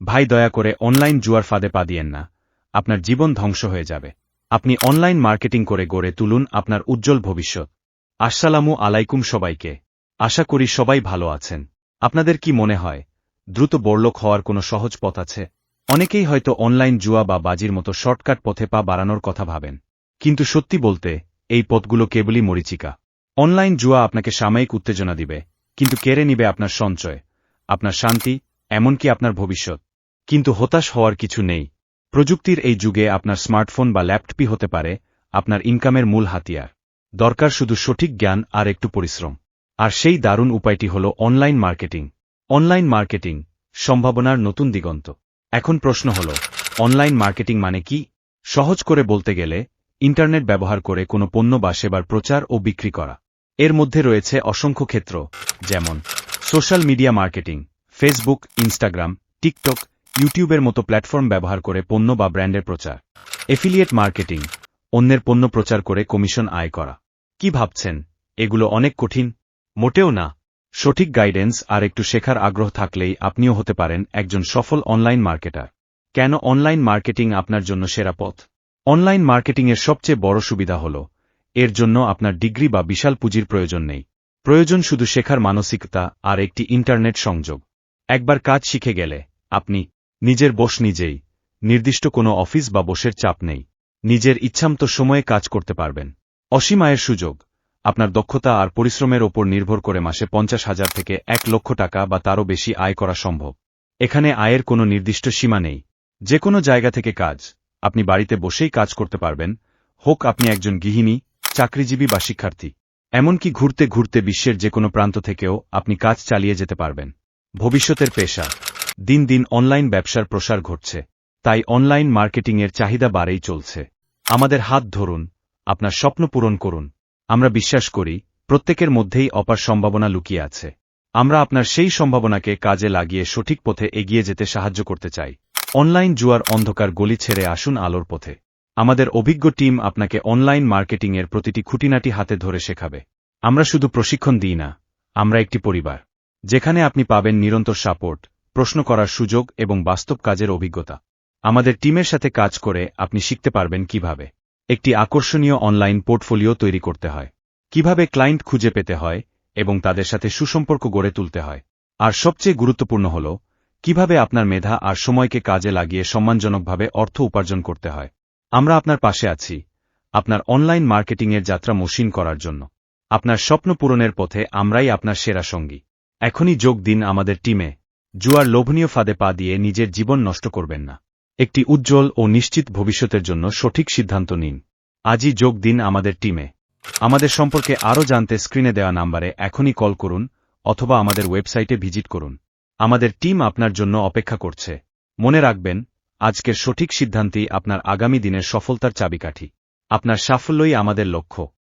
ভাই দয়া করে অনলাইন জুয়ার ফাঁদে পা দিয়েন না। আপনার জীবন ধ্বংস হয়ে যাবে। আপনি অনলাইন মার্কেটিং করে গড়ে তুলুন আপনার উজ্জ্বল ভবিষ্যৎ। আসসালামু আলাইকুম সবাইকে। আশা করি সবাই ভালো আছেন। আপনাদের কি মনে হয়, দ্রুত বড়লোক হওয়ার কোনো সহজ পথ আছে? অনেকেই হয়তো অনলাইন জুয়া বা বাজির মতো শর্টকাট পথে পা বাড়ানোর কথা ভাবেন। কিন্তু সত্যি বলতে, এই পথগুলো কেবলই মরিচিকা। অনলাইন জুয়া আপনাকে সাময়িক উত্তেজনা দিবে, কিন্তু কেড়ে নিবে আপনার সঞ্চয়, আপনার শান্তি, এমনকি আপনার ভবিষ্যৎ। কিন্তু হতাশ হওয়ার কিছু নেই। প্রযুক্তির এই যুগে আপনার স্মার্টফোন বা ল্যাপটপই হতে পারে, আপনার ইনকামের মূল হাতিয়ার। দরকার শুধু সঠিক জ্ঞান আর একটু পরিশ্রম। আর সেই দারুণ উপায়টি হল অনলাইন মার্কেটিং। অনলাইন মার্কেটিং, সম্ভাবনার নতুন দিগন্ত। এখন প্রশ্ন হল, অনলাইন মার্কেটিং মানে কি? সহজ করে বলতে গেলে, ইন্টারনেট ব্যবহার করে কোনো পণ্য বা সেবার প্রচার ও বিক্রি করা। এর মধ্যে রয়েছে অসংখ্য ক্ষেত্র, যেমন, social media marketing, Facebook, Instagram, TikTok ইউটিউবের মতো প্ল্যাটফর্ম ব্যবহার করে পণ্য বা ব্র্যান্ডের প্রচার। এফিলিয়েট মার্কেটিং, অন্যের পণ্য প্রচার করে কমিশন আয় করা। কি ভাবছেন? এগুলো অনেক কঠিন? মোটেও না। সঠিক গাইডেন্স আর একটু শেখার আগ্রহ থাকলেই আপনিও হতে পারেন একজন সফল অনলাইন মার্কেটার। কেন অনলাইন মার্কেটিং আপনার জন্য সেরা পথ? অনলাইন মার্কেটিংয়ের সবচেয়ে বড় সুবিধা হল, এর জন্য আপনার ডিগ্রি বা বিশাল পুঁজির প্রয়োজন নেই। প্রয়োজন শুধু শেখার মানসিকতা আর একটি ইন্টারনেট সংযোগ। একবার কাজ শিখে গেলে আপনি নিজের বস নিজেই। নির্দিষ্ট কোনো অফিস বা বসের চাপ নেই। নিজের ইচ্ছামতো সময়ে কাজ করতে পারবেন। অসীম আয়ের সুযোগ। আপনার দক্ষতা আর পরিশ্রমের ওপর নির্ভর করে মাসে পঞ্চাশ হাজার থেকে এক লক্ষ টাকা বা তারও বেশি আয় করা সম্ভব। এখানে আয়ের কোনো নির্দিষ্ট সীমা নেই। যে কোনো জায়গা থেকে কাজ। আপনি বাড়িতে বসেই কাজ করতে পারবেন। হোক আপনি একজন গৃহিণী, চাকরিজীবী বা শিক্ষার্থী। এমনকি ঘুরতে ঘুরতে বিশ্বের যে কোনো প্রান্ত থেকেও আপনি কাজ চালিয়ে যেতে পারবেন। ভবিষ্যতের পেশা। দিন দিন অনলাইন ব্যবসার প্রসার ঘটছে। তাই অনলাইন মার্কেটিংয়ের চাহিদা বাড়েই চলছে। আমাদের হাত ধরুন, আপনার স্বপ্ন পূরণ করুন। আমরা বিশ্বাস করি, প্রত্যেকের মধ্যেই অপার সম্ভাবনা লুকিয়ে আছে। আমরা আপনার সেই সম্ভাবনাকে কাজে লাগিয়ে সঠিক পথে এগিয়ে যেতে সাহায্য করতে চাই। অনলাইন জুয়ার অন্ধকার গলি ছেড়ে আসুন আলোর পথে। আমাদের অভিজ্ঞ টিম আপনাকে অনলাইন মার্কেটিংয়ের প্রতিটি খুঁটিনাটি হাতে ধরে শেখাবে। আমরা শুধু প্রশিক্ষণ দিই না, আমরা একটি পরিবার। যেখানে আপনি পাবেন নিরন্তর সাপোর্ট প্রশ্ন করার সুযোগ এবং বাস্তব কাজের অভিজ্ঞতা। আমাদের টিমের সাথে কাজ করে আপনি শিখতে পারবেন কীভাবে। একটি আকর্ষণীয় অনলাইন পোর্টফোলিও তৈরি করতে হয়। কীভাবে ক্লায়েন্ট খুঁজে পেতে হয় এবং তাদের সাথে সুসম্পর্ক গড়ে তুলতে হয়। আর সবচেয়ে গুরুত্বপূর্ণ হল, কীভাবে আপনার মেধা আর সময়কে কাজে লাগিয়ে সম্মানজনকভাবে অর্থ উপার্জন করতে হয়। আমরা আপনার পাশে আছি, আপনার অনলাইন মার্কেটিংয়ের যাত্রা মসৃণ করার জন্য। আপনার স্বপ্ন পূরণের পথে আমরাই আপনার সেরা সঙ্গী। এখনই যোগ দিন আমাদের টিমে জুয়ার লোভনীয় ফাঁদে পা দিয়ে নিজের জীবন নষ্ট করবেন না। একটি উজ্জ্বল ও নিশ্চিত ভবিষ্যতের জন্য সঠিক সিদ্ধান্ত নিন। আজই যোগ দিন আমাদের টিমে। আমাদের সম্পর্কে আরও জানতে স্ক্রিনে দেওয়া নাম্বারে এখনই কল করুন অথবা আমাদের ওয়েবসাইটে ভিজিট করুন। আমাদের টিম আপনার জন্য অপেক্ষা করছে। মনে রাখবেন, আজকের সঠিক সিদ্ধান্তই আপনার আগামী দিনের সফলতার চাবিকাঠি। আপনার সাফল্যই আমাদের লক্ষ্য।